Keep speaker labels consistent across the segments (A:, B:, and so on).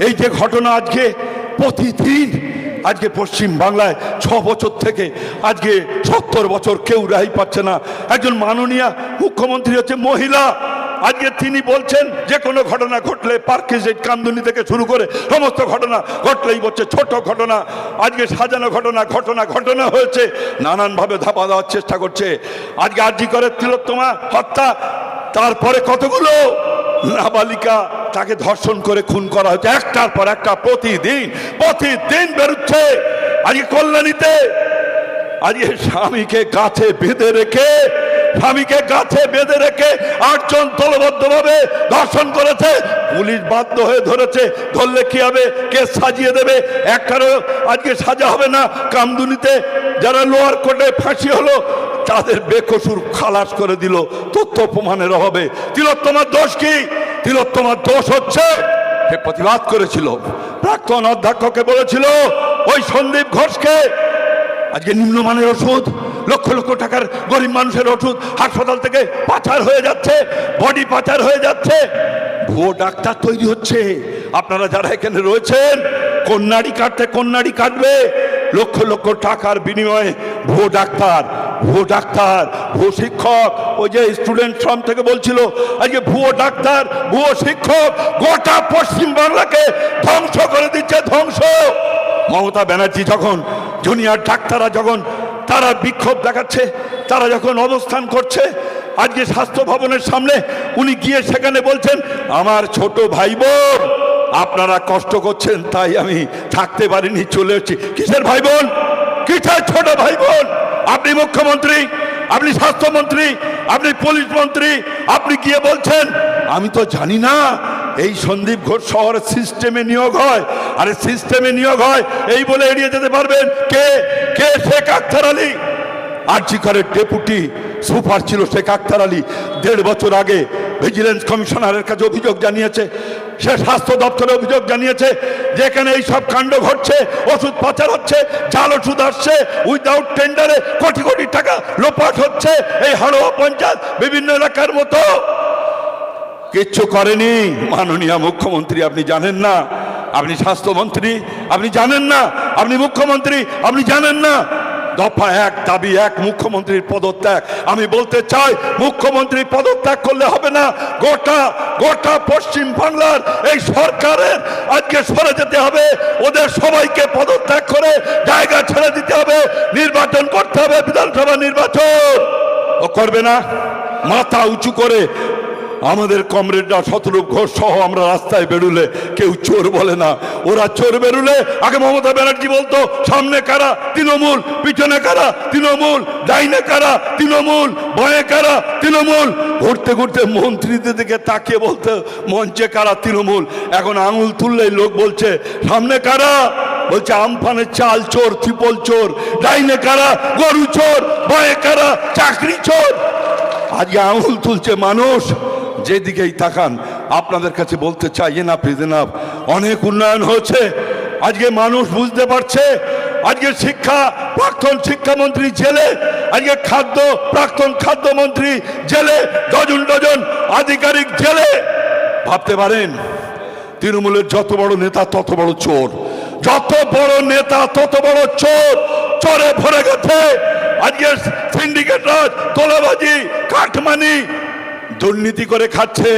A: এই যে ঘটনা আজকে প্রতিদিন, আজকে পশ্চিম বাংলায় ছ বছর থেকে, আজকে সত্তর বছর কেউ রেহাই পাচ্ছে না। একজন মাননীয় মুখ্যমন্ত্রী হচ্ছে মহিলা। আজকে তিনি বলছেন, যে কোনো ঘটনা ঘটলে পার্কে যে কান্দুনি থেকে শুরু করে সমস্ত ঘটনা ঘটলেই বলছে ছোট ঘটনা। আজকে সাজানো ঘটনা ঘটনা ঘটনা হয়েছে। নানানভাবে ধাপা দেওয়ার চেষ্টা করছে। আজকে আর্জি করে তিলোত্তমা হত্যা, তারপরে কতগুলো নাবালিকা তাকে ধর্ষণ করে খুন করা হচ্ছে একটার পর একটা প্রতিদিন প্রতিদিন বেরোচ্ছে। আজকে কল্যাণীতে, আজকে স্বামীকে গাছে বেঁধে রেখে, স্বামীকে গাছে বেঁধে রেখে আটজন দলবদ্ধভাবে ধর্ষণ করেছে। পুলিশ বাধ্য হয়ে ধরেছে। ধরলে কি হবে? কে সাজিয়ে দেবে। একটারও আজকে সাজা হবে না। কামদুনিতে যারা লোয়ার কোর্টে ফাঁসি হলো, তাদের বেকসুর খালাস করে দিল। তথ্য প্রমাণের অভাবে। তিলোত্তমার দোষ কি? তিলোত্তমার দোষ হচ্ছে, সে প্রতিবাদ করেছিল। প্রাক্তন অধ্যক্ষকে বলেছিল, ওই সন্দীপ ঘোষকে আজকে নিম্নমানের ওষুধ, লক্ষ লক্ষ টাকার গরিব মানুষের ওষুধ হাসপাতাল থেকে পাচার হয়ে যাচ্ছে, বডি পাচার হয়ে যাচ্ছে। ভুয়ো ডাক্তার তৈরি হচ্ছে। আপনারা যারা এখানে রয়েছেন, কন্যাড়ি কাটতে কন্যাড়ি কাটবে, লক্ষ লক্ষ টাকার বিনিময়ে ভুয়ো ডাক্তার ভুয়ো ডাক্তার, ভুয়ো শিক্ষক। ওই যে স্টুডেন্ট ফ্রম থেকে বলছিল আজকে ভুয়ো ডাক্তার, ভুয়ো শিক্ষক, গোটা পশ্চিম বাংলাকে ধ্বংস করে দিচ্ছে, ধ্বংস। মমতা ব্যানার্জি যখন জুনিয়র ডাক্তাররা যখন, তারা বিক্ষোভ দেখাচ্ছে, তারা যখন অবস্থান করছে, আজকে স্বাস্থ্য ভবনের সামনে, উনি গিয়ে সেখানে বলছেন, আমার ছোট ভাই বোন আপনারা কষ্ট করছেন, তাই আমি থাকতে পারিনি, চলে এসেছি। কিসের ভাই বোন কিসের ছোট ভাই বোন আপনি মুখ্যমন্ত্রী, আপনি স্বাস্থ্যমন্ত্রী, আপনি পুলিশ মন্ত্রী, আপনি গিয়ে বলছেন, আমি তো জানি না এই সন্দীপ ঘোষ শহরের সিস্টেমে নিয়োগ হয়। আরে সিস্টেমে নিয়োগ হয়, এই বলে এড়িয়ে যেতে পারবেন? কে? কে? শেখ আখতার আলী। আরজি করে ডেপুটি সুপার ছিল শেখ আখতার আলী। দেড় বছর আগে ভিজিলেন্স কমিশনারের কাছে অভিযোগ জানিয়েছে সে স্বাস্থ্য দপ্তরে অভিযোগ জানিয়েছে, যেখানে এই সব কাণ্ড ঘটছে, ওষুধ পাচার হচ্ছে, জাল ওষুধ আসছে উইদাউট টেন্ডারে কোটি কোটি টাকা লোপাট হচ্ছে, এই হাড়োয়া পঞ্চায়েত বিভিন্ন এলাকার মতো। কিচ্ছু করেনি মাননীয় মুখ্যমন্ত্রী, আপনি জানেন না। আপনি স্বাস্থ্যমন্ত্রী, আপনি জানেন না। আপনি মুখ্যমন্ত্রী, আপনি জানেন না। দফা এক, দাবি এক, মুখ্যমন্ত্রীর পদত্যাগ। আমি বলতে চাই, মুখ্যমন্ত্রী পদত্যাগ করলে হবে না। গোটা গোটা পশ্চিম বাংলার এই সরকারের আজকে সরে যেতে হবে। ওদের সবাইকে পদত্যাগ করে জায়গা ছেড়ে দিতে হবে। নির্বাচন করতে হবে বিধানসভা নির্বাচন। ও করবে না। মাথা উঁচু করে আমাদের কমরেডরা শতরূপ ঘোষ সহ আমরা রাস্তায় বেরুলে কেউ চোর বলে না। ওরা চোর বেরুলে, আগে মমতা ব্যানার্জি বলতো, সামনে কারা? তৃণমূল। পিছনে কারা? তৃণমূল। ডাইনে কারা? তৃণমূল। বয়ে কারা? তৃণমূল। ঘুরতে ঘুরতে মন্ত্রীদের দিকে তাকিয়ে বলতে, মঞ্চে কারা? তৃণমূল। এখন আঙুল তুললেই লোক বলছে, সামনে কারা? বলছে, আমফানের চাল চোর, ত্রিপল চোর। ডাইনে কারা? গরু চোর। বয়ে কারা? চাকরি চোর। আজকে আঙুল তুলছে মানুষ। যেদিকেই তাকান, আপনাদের কাছে বলতে চাই এনাফ ইজ অনেক উন্নয়ন হয়েছে। আজকে মানুষ বুঝতে পারছে, আজকে শিক্ষা, প্রাক্তন শিক্ষামন্ত্রী জেলে, আজকে খাদ্য, প্রাক্তন খাদ্যমন্ত্রী জেলে, ডজন ডজন আধিকারিক জেলে। ভাবতে পারেন, তৃণমূলের যত বড় নেতা, তত বড় চোর। যত বড় নেতা, তত বড় চোর, চোরে ভরে গেছে। আজকে সিন্ডিকেট রাজ, তোলাবাজি কাঠমানি দুর্নীতি করে খাচ্ছে,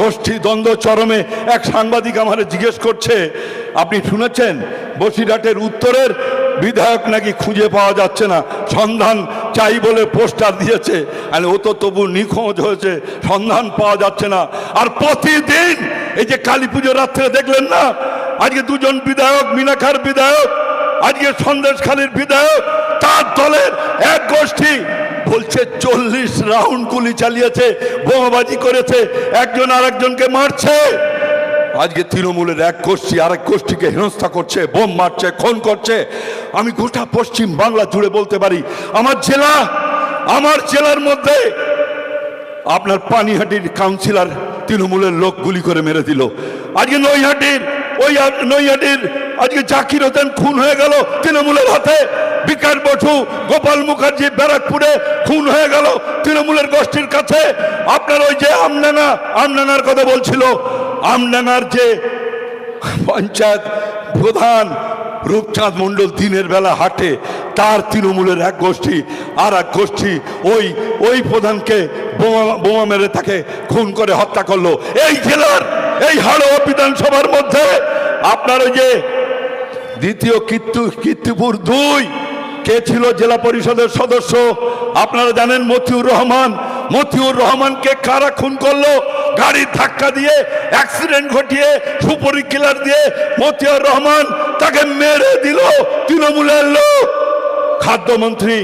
A: গোষ্ঠী দ্বন্দ্ব চরমে। এক সাংবাদিক আমার জিজ্ঞেস করছে, আপনি শুনেছেন? বসিরহাটের উত্তরের বিধায়ক নাকি খুঁজে পাওয়া যাচ্ছে না। সন্ধান চাই বলে পোস্টার দিয়েছে। আর ও তো তবু নিখোঁজ হয়েছে, সন্ধান পাওয়া যাচ্ছে না। আর প্রতিদিন এই যে কালী পুজোর রাত্রে দেখলেন না? আজকে দুজন বিধায়ক মিনাখার বিধায়ক, আজকে সন্দেশখালীর বিধায়ক, তার দলের এক গোষ্ঠী বলছে, চল্লিশ রাউন্ড গুলি চালিয়েছে, বোমাবাজি করেছে, একজন আর একজনকে মারছে। আজকে তৃণমূলের এক গোষ্ঠী আরেক গোষ্ঠীকে হেনস্থা করছে, বোম মারছে, খুন করছে। আমি গোটা পশ্চিম বাংলা জুড়ে বলতে পারি, আমার জেলা, আমার জেলার মধ্যে আপনার পানিহাটির কাউন্সিলর তৃণমূলের লোক গুলি করে মেরে দিল। আজকে নৈহাটির, ওই নৈহাটির, আজকে জাকির হোসেন খুন হয়ে গেল তৃণমূলের হাতে। বিকাশ বসু, গোপাল মুখার্জি ব্যারাকপুরে খুন হয়ে গেল তৃণমূলের গোষ্ঠীর কাছে। আপনার ওই যে আমনানা, আমনানার কথা বলছিল। আমনানার যে পঞ্চায়েত প্রধান রূপচাঁদ মণ্ডল দিনের বেলা হাঁটে, তার তৃণমূলের এক গোষ্ঠী আর এক গোষ্ঠী ওই ওই প্রধানকে বোমা বোমা মেরে তাকে খুন করে হত্যা করল। এই জেলার, এই হাড়োয়া বিধানসভার মধ্যে আপনার ওই যে দ্বিতীয় কীর্তু কীর্তিপুর দুই কে ছিল জেলা পরিষদের সদস্য? আপনারা জানেন মতিউর রহমান। মতিউর রহমানকে কারা খুন করল? গাড়ির ধাক্কা দিয়ে অ্যাক্সিডেন্ট ঘটিয়ে, সুপরি কিলার দিয়ে মতিউর রহমান তাকে মেরে দিল তৃণমূলের লোক। খাদ্যমন্ত্রী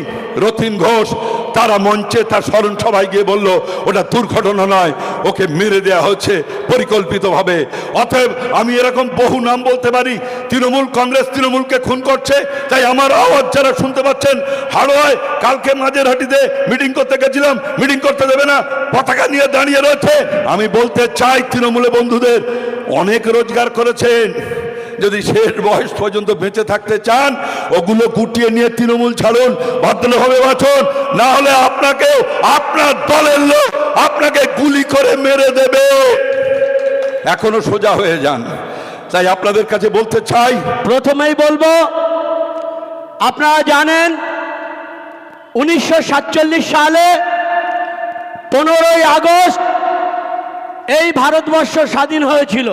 A: রতিন ঘোষ, তারা মঞ্চে তার স্মরণ সভায় গিয়ে বলল, ওটা দুর্ঘটনা নয়, ওকে মেরে দেয়া হচ্ছে পরিকল্পিতভাবে। অতএব আমি এরকম বহু নাম বলতে পারি, তৃণমূল কংগ্রেস তৃণমূলকে খুন করছে, তাই আমার আওয়াজ যারা শুনতে পাচ্ছেন, হাড়োয়ায় কালকে মাঝেরহাটিতে মিটিং করতে গেছিলাম, মিটিং করতে দেবে না, পতাকা নিয়ে দাঁড়িয়ে রয়েছে। আমি বলতে চাই তৃণমূলে বন্ধুদের, অনেক রোজগার করেছেন। যদি শেষ বয়স পর্যন্ত বেঁচে থাকতে চান, ওগুলো গুটিয়ে নিয়ে তৃণমূল ছাড়ুন, ভদ্রভাবে বাঁচুন। না হলে আপনাকে আপনার দলের লোক আপনাকে গুলি করে মেরে দেবে। এখনও সোজা হয়ে যান। তাই আপনাদের কাছে বলতে চাই,
B: প্রথমেই বলব, আপনারা জানেন, উনিশশো সাতচল্লিশ সালে পনেরোই আগস্ট এই ভারতবর্ষ স্বাধীন হয়েছিল।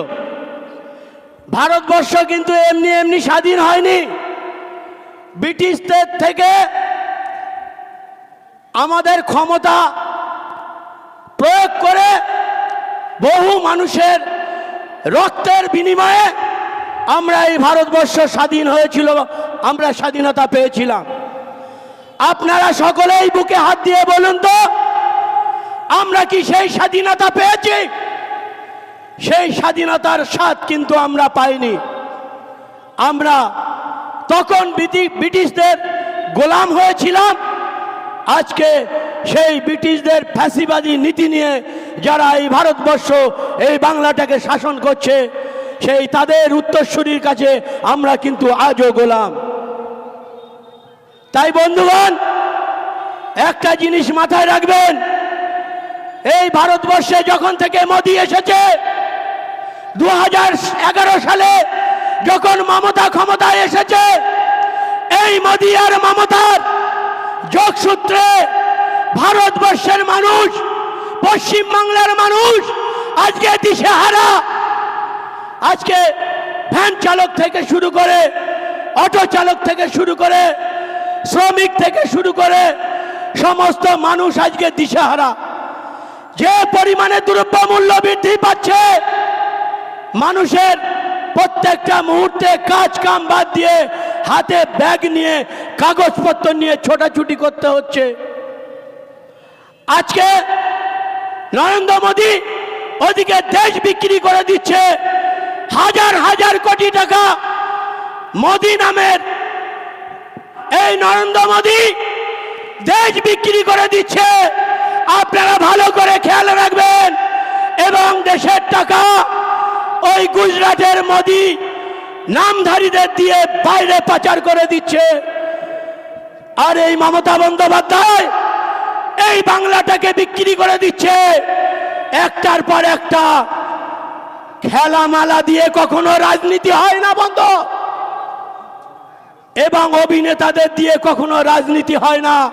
B: ভারতবর্ষ কিন্তু এমনি এমনি স্বাধীন হয়নি। ব্রিটিশদের থেকে আমাদের ক্ষমতা প্রয়োগ করে বহু মানুষের রক্তের বিনিময়ে আমরা এই ভারতবর্ষ স্বাধীন হয়েছিল, আমরা স্বাধীনতা পেয়েছিলাম। আপনারা সকলেই বুকে হাত দিয়ে বলুন তো, আমরা কি সেই স্বাধীনতা পেয়েছি? সেই স্বাধীনতার স্বাদ কিন্তু আমরা পাইনি। আমরা তখন ব্রিটিশদের গোলাম হয়েছিলাম। আজকে সেই ব্রিটিশদের ফ্যাসিবাদী নীতি নিয়ে যারা এই ভারতবর্ষ, এই বাংলাটাকে শাসন করছে, সেই তাদের উত্তরসূরির কাছে আমরা কিন্তু আজও গোলাম। তাই বন্ধুগণ, একটা জিনিস মাথায় রাখবেন, এই ভারতবর্ষে যখন থেকে মোদী এসেছে দু হাজার এগারো সালে যখন মমতা ক্ষমতায় এসেছে, এই মোদী আর মমতার যোগসূত্রে ভারতবর্ষের মানুষ পশ্চিম বাংলার মানুষ আজকে দিশেহারা। আজকে ভ্যান চালক থেকে শুরু করে, অটো চালক থেকে শুরু করে, শ্রমিক থেকে শুরু করে সমস্ত মানুষ আজকে দিশেহারা। যে পরিমাণে দ্রব্য মূল্য বৃদ্ধি পাচ্ছে মানুষের প্রত্যেকটা মুহূর্তে কাজ কাম বাদ দিয়ে হাতে ব্যাগ নিয়ে, কাগজপত্র নিয়ে ছোটাছুটি করতে হচ্ছে। আজকে নরেন্দ্র মোদী ওদিকে দেশ বিক্রি করে দিচ্ছে। হাজার হাজার কোটি টাকা মোদী নামের এই নরেন্দ্র মোদী দেশ বিক্রি করে দিচ্ছে। আপনারা ভালো করে খেয়াল রাখবেন এবং দেশের টাকা ওই গুজরাটের মোদি নামধারীদের দিয়ে বাইরে পাচার করে দিচ্ছে। আর এই মমতা বন্দ্যোপাধ্যায় এই বাংলাটাকে বিক্রি করে দিচ্ছে। একটার পর একটা খেলামালা দিয়ে কখনো রাজনীতি হয় না বন্ধ। এবং অভিনেতাদের দিয়ে কখনো রাজনীতি হয় না।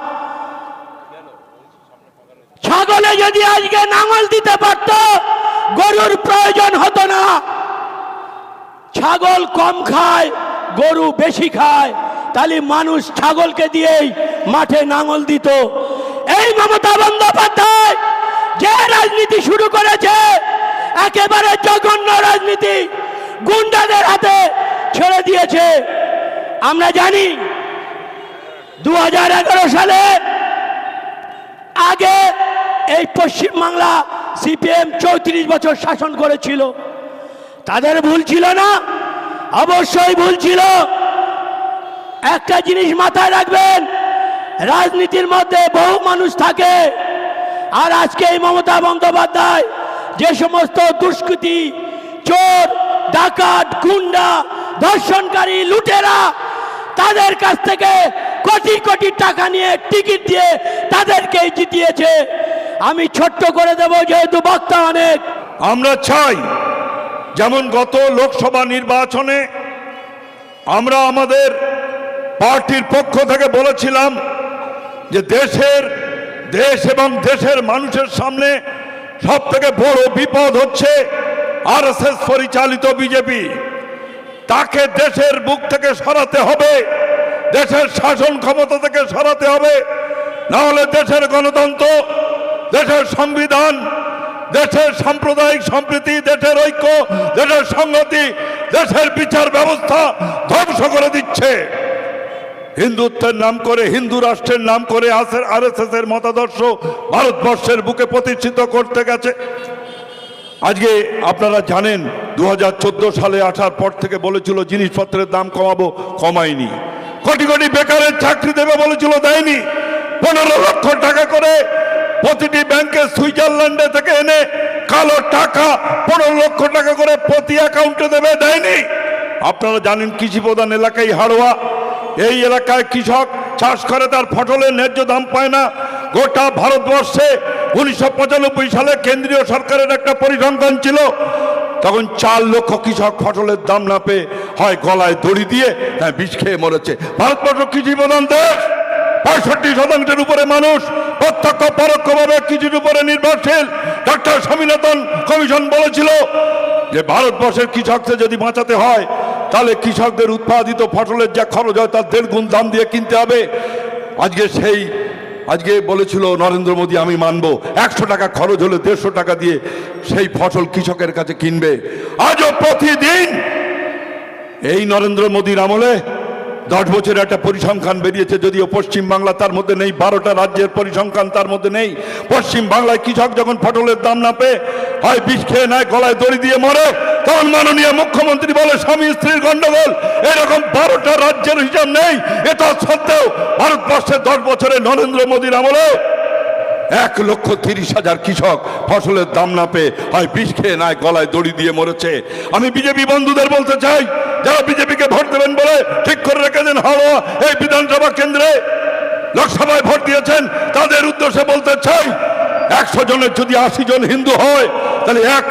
B: ছাগলে যদি আজকে নাঙল দিতে পারত গরুর প্রয়োজন হতো না। ছাগল কম খায়, গরু বেশি খায়, তাহলে মানুষ ছাগলকে দিয়েই মাঠে নাঙল দিত। এই মমতা বন্দ্যোপাধ্যায় যে রাজনীতি শুরু করেছে, একেবারে জঘন্য রাজনীতি গুন্ডাদের হাতে ছেড়ে দিয়েছে। আমরা জানি দু হাজার এগারো সালে আগে এই পশ্চিমবাংলা সিপিএম চৌত্রিশ বছর শাসন করেছিল। তাদের ভুল ছিল না, অবশ্যই ভুল ছিল। একটা জিনিস মাথায় রাখবেন, রাজনীতির মধ্যে বহু মানুষ থাকে। আর আজকে এই মমতা বন্দ্যোপাধ্যায় যে সমস্ত দুষ্কৃতি, চোর, ডাকাত, গুন্ডা, ধর্ষণকারী, লুটেরা, তাদের কাছ থেকে কোটি কোটি টাকা নিয়ে টিকিট দিয়ে তাদেরকেই জিতিয়েছে। আমি ছোট্ট করে দেব যেহেতু বক্তা অনেক।
A: আমরা চাই, যেমন গত লোকসভা নির্বাচনে আমরা আমাদের পার্টির পক্ষ থেকে বলেছিলাম যে দেশের, দেশ এবং দেশের মানুষের সামনে সব থেকে বড় বিপদ হচ্ছে আর আরএসএস পরিচালিত বিজেপি। তাকে দেশের বুক থেকে সরাতে হবে, দেশের শাসন ক্ষমতা থেকে সরাতে হবে না হলে দেশের গণতন্ত্র দেশের সংবিধান, দেশের সাম্প্রদায়িক সম্প্রীতি, দেশের ঐক্য, দেশের সংহতি, দেশের বিচার ব্যবস্থা ধ্বংস করে দিচ্ছে। হিন্দুত্বের নাম করে, হিন্দু রাষ্ট্রের নাম করে আর এস এর মতাদর্শ ভারতবর্ষের বুকে প্রতিষ্ঠিত করতে গেছে। আজকে আপনারা জানেন দু হাজার চোদ্দ সালে আসার পর থেকে বলেছিল, জিনিসপত্রের দাম কমাবো, কমায়নি। কোটি কোটি বেকারের চাকরি দেবে বলেছিল, দেয়নি। পনেরো লক্ষ টাকা করে প্রতিটি ব্যাংকে সুইজারল্যান্ডে থেকে এনে কালো টাকা, পনেরো লক্ষ টাকা করে প্রতি অ্যাকাউন্টে দেবে, দেয়নি। আপনারা জানেন কৃষি প্রধান এলাকায় হাড়োয়া। এই এলাকায় কৃষক চাষ করে, তার ফসলের ন্যায্য দাম পায় না। গোটা ভারতবর্ষে উনিশশো পঁচানব্বই সালে কেন্দ্রীয় সরকারের একটা পরিসংখ্যান ছিল, তখন চার লক্ষ কৃষক ফসলের দাম না পেয়ে হয় গলায় দড়ি দিয়ে হ্যাঁ বিষ খেয়ে মরেছে। ভারতবর্ষ কৃষি প্রধান দেশ, পঁয়ষট্টি শতাংশের উপরে মানুষ। প্রত্যক্ষ পরোক্ষভাবে কিছুর উপরে নির্ভরশীল ডক্টর স্বামীনাথন কমিশন বলেছিল যে ভারতবর্ষের কৃষকদের যদি বাঁচাতে হয়, তাহলে কৃষকদের উৎপাদিত ফসলের যা খরচ হয়, তার দেড় গুণ দাম দিয়ে কিনতে হবে। আজকে সেই, আজকে বলেছিল নরেন্দ্র মোদী, আমি মানবো। একশো টাকা খরচ হলে দেড়শো টাকা দিয়ে সেই ফসল কৃষকের কাছে কিনবে। আজও প্রতিদিন এই নরেন্দ্র মোদীর আমলে দশ বছরের একটা পরিসংখ্যান বেরিয়েছে, যদিও পশ্চিম বাংলা তার মধ্যে নেই, বারোটা রাজ্যের পরিসংখ্যান তার মধ্যে নেই। পশ্চিম বাংলায় কৃষক যখন পটলের দাম না পেয়ে হয় বিষ খেয়ে নেয়, গলায় দড়ি দিয়ে মরে, তখন মাননীয় মুখ্যমন্ত্রী বলে, স্বামী, স্ত্রীর গন্ডগোল, এরকম বারোটা রাজ্যের হিসাব নেই। এটা সত্ত্বেও ভারতবর্ষের দশ বছরে নরেন্দ্র মোদীর আমলে এক লক্ষ তিরিশ হাজার কৃষক ফসলের দাম না পেয়ে হয় বিষ খেয়ে নেয় গলায় দড়ি দিয়ে মরেছে। আমি বিজেপি বন্ধুদের বলতে চাই, যারা বিজেপিকে ভোট দেবেন বলে ঠিক করে রেখেছেন হাওড়া, এই বিধানসভা কেন্দ্রে লোকসভায় ভোট দিয়েছেন, তাদের উদ্দেশ্যে বলতে চাই, একশো জনের যদি আশি জন হিন্দু হয় তাহলে এক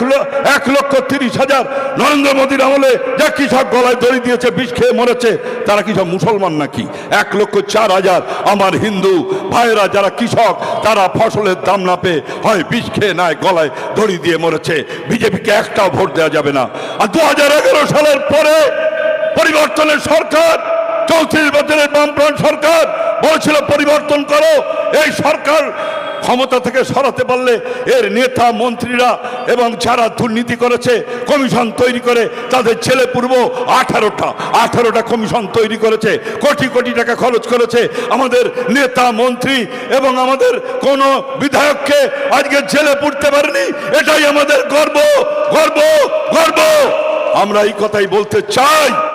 A: এক লক্ষ তিরিশ হাজার নরেন্দ্র মোদীর আমলে যে কৃষক গলায় দড়ি দিয়েছে, বিষ খেয়ে মরেছে, তারা কি সব মুসলমান নাকি? এক লক্ষ চার হাজার আমার হিন্দু ভাইয়েরা যারা কৃষক, তারা ফসলের দাম না পেয়ে হয় বিষ খেয়ে নেয়, গলায় দড়ি দিয়ে মরেছে। বিজেপিকে একটাও ভোট দেওয়া যাবে না। আর দু হাজার এগারো সালের পরে পরিবর্তনের সরকার, চৌত্রিশ বছরের বামফ্রন্ট সরকার বলেছিল, পরিবর্তন করো, এই সরকার ক্ষমতা থেকে সরাতে পারলে এর নেতা, মন্ত্রীরা এবং যারা দুর্নীতি করেছে, কমিশন তৈরি করে তাদের ছেলে পূর্ব আঠারোটা আঠারোটা কমিশন তৈরি করেছে, কোটি কোটি টাকা খরচ করেছে। আমাদের নেতা, মন্ত্রী এবং আমাদের কোন বিধায়ককে আজকে জেলে পুড়তে পারেনি, এটাই আমাদের গর্ব গর্ব গর্ব। আমরা এই কথাই বলতে চাই।